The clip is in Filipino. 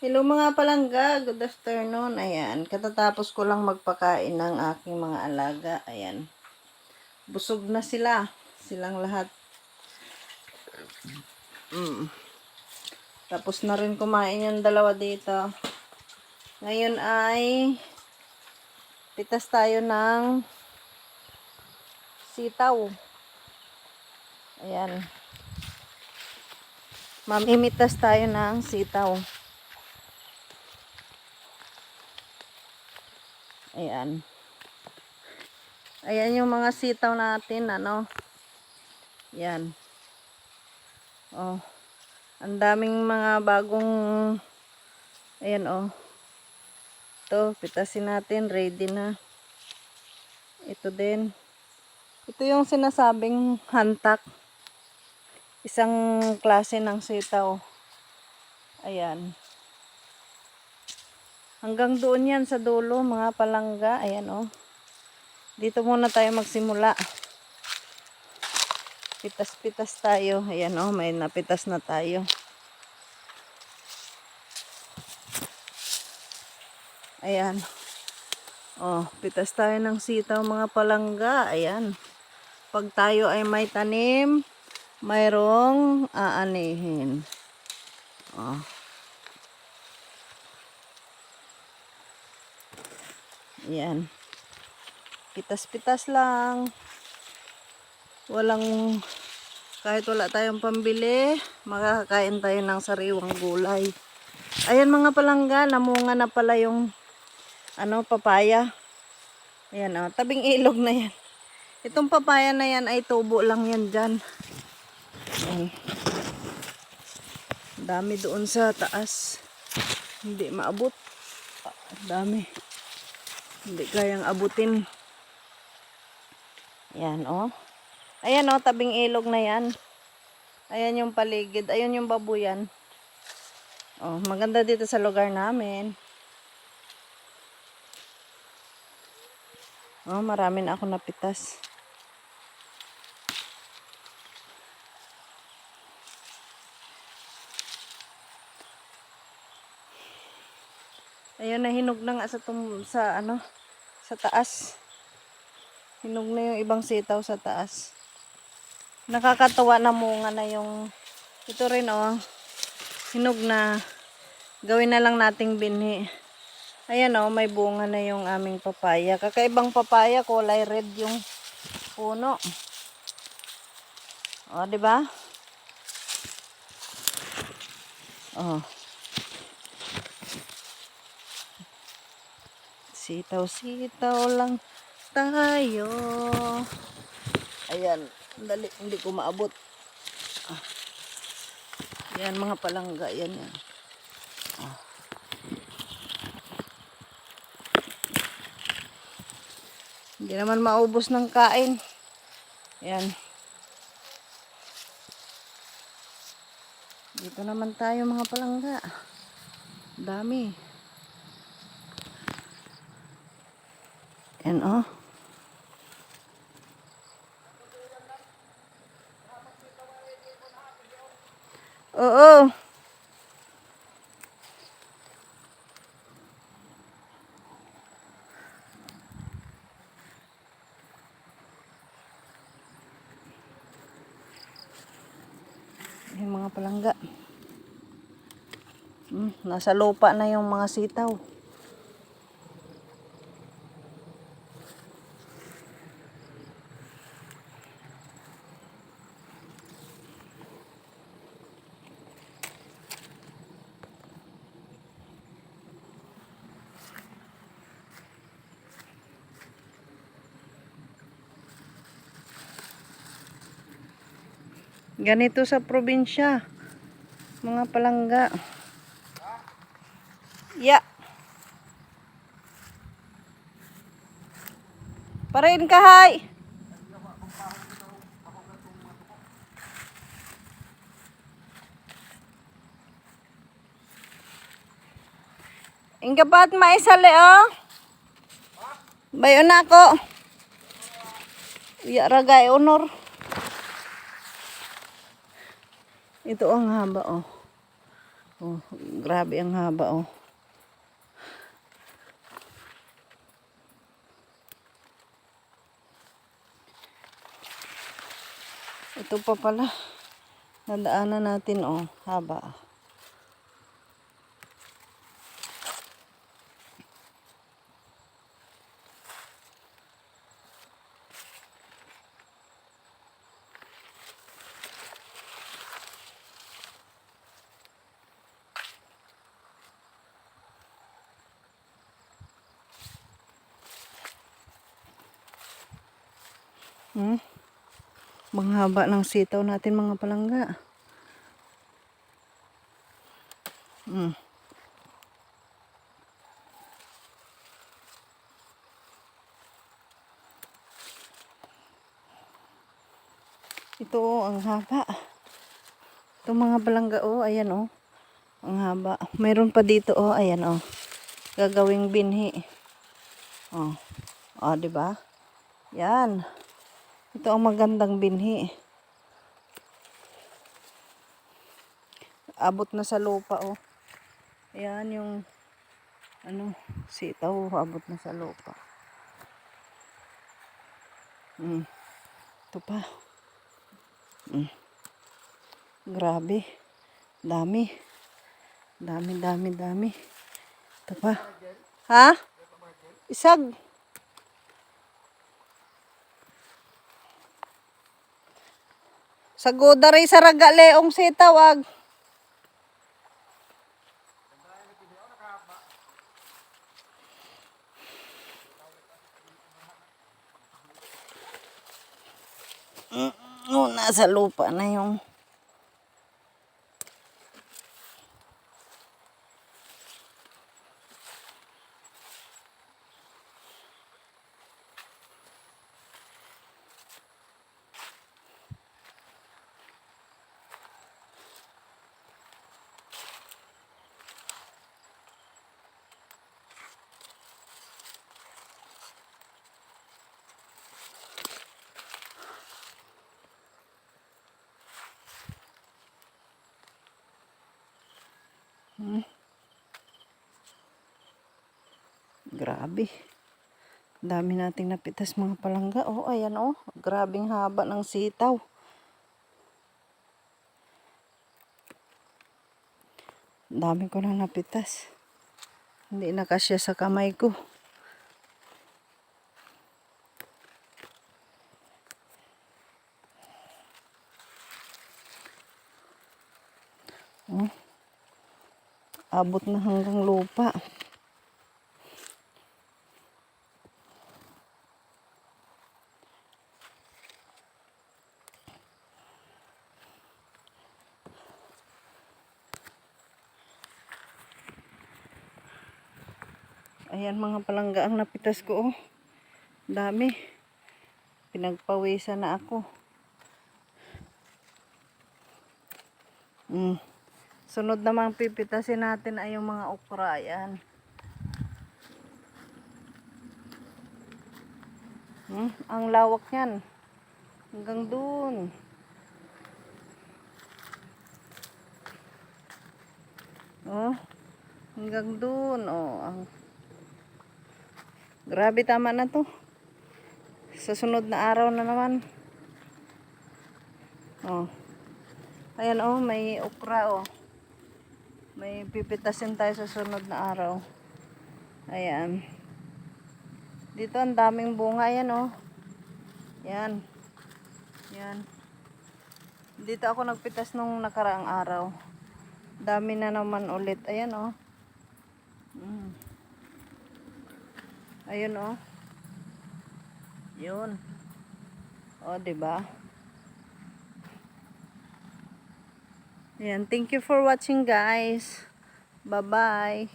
Hello mga palangga, good afternoon. Ayan, katatapos ko lang magpakain ng aking mga alaga. Ayan, busog na sila. Silang lahat. Mm. Tapos na rin kumain yung dalawa dito. Ngayon ay pitas tayo ng sitaw. Ayan. Mamimitas tayo ng sitaw. Ayan. Ayan yung mga sitaw natin, ano. Yan. Oh. Ang daming mga bagong ayan oh. Ito, pitasin natin, ready na. Ito din. Ito yung sinasabing hantak. Isang klase ng sitaw. Ayan. Hanggang doon yan sa dulo, mga palangga. Ayan oh. Dito muna tayo magsimula. Pitas-pitas tayo. Ayan oh, may napitas na tayo. Ayan. Oh, pitas tayo ng sitaw mga palangga. Ayan. Pag tayo ay may tanim, mayroong aanihin. Oh. Ayan. Pitas-pitas lang. Walang, kahit wala tayong pambili, makakakain tayo ng sariwang gulay. Ayan mga palangga, namunga na pala yung ano, papaya. Ayan o, tabing ilog na yan. Itong papaya na yan ay tubo lang yan dyan. Ayan. Dami doon sa taas. Hindi maabot. Ah, Dami. Hindi kayang abutin. Ayan o. Ayan o, tabing ilog na yan. Ayan yung paligid. Ayan yung babuyan. Oh, maganda dito sa lugar namin. Oh, marami na ako napitas. Ayun na hinog na nga sa tum sa ano sa taas. Hinog na yung ibang sitaw sa taas. Nakakatuwa na munga na yung ito rin oh. Hinog na. Gawin na lang nating binhi. Ayan oh, may bunga na yung aming papaya. Kakaibang papaya, kulay red yung puno. Oh, di ba? Oh. Sitaw-sitaw lang tayo. Ayan, dali, hindi ko maabot. Ah. Yan mga palangga, yan yan. Ah. Hindi naman maubos ng kain. Yan. Dito naman tayo mga palangga. Dami. Yan oh. Oo. Yung mga palangga. Hmm, nasa lupa na yung mga sitaw. Ganito sa probinsya. Mga palangga. Ya. Parin ka, hay. Ingka ba't maisali, oh? Bayo na ako. Ya, ragay, honor. Ito ang haba, oh. Oh, grabe ang haba oh. Ito pa pala. Nadaanan natin oh, haba. Hmm? Mga haba ng sitaw natin mga palangga. Hmm. Ito oh, ang haba. Ito mga palangga oh, ayan oh. Ang haba. Mayroon pa dito oh, ayan oh. Gagawing binhi. Oh. Oh, 'di ba? Yan. Ito ang magandang binhi. Abot na sa lupa, oh. Ayan yung, ano, sitaw, abot na sa lupa. Mm. Ito pa. Mm. Grabe. Dami. Dami, dami, dami. Ito pa. Ha? Isag. Sagoda rin sa raga leong sitawag. Oh, nasa lupa na yung Grabe. Dami nating napitas mga palangga. Oh, ayan oh. Grabing haba ng sitaw. Dami ko nang napitas. Hindi na kasya sa kamay ko. Abot na hanggang lupa. Ayan mga palangga ang napitas ko. Oh. Dami. Pinagpawisan na ako. Mm. Sunod namang pipitasin natin ay yung mga okra. Ayan. Hmm, ang lawak niyan. Hanggang dun. Oh, hanggang dun. Oh, ang Grabe tama na to. Sa sunod na araw na naman. Oh. Ayan oh, may okra oh. May pipitasin tayo sa sunod na araw. Ayan. Dito ang daming bunga yan oh. Yan. Yan. Dito ako nagpitas nung nakaraang araw. Dami na naman ulit. Ayan oh. Mm. Ayun oh. Yun. Oh, 'di ba? Ayan, thank you for watching guys. Bye-bye.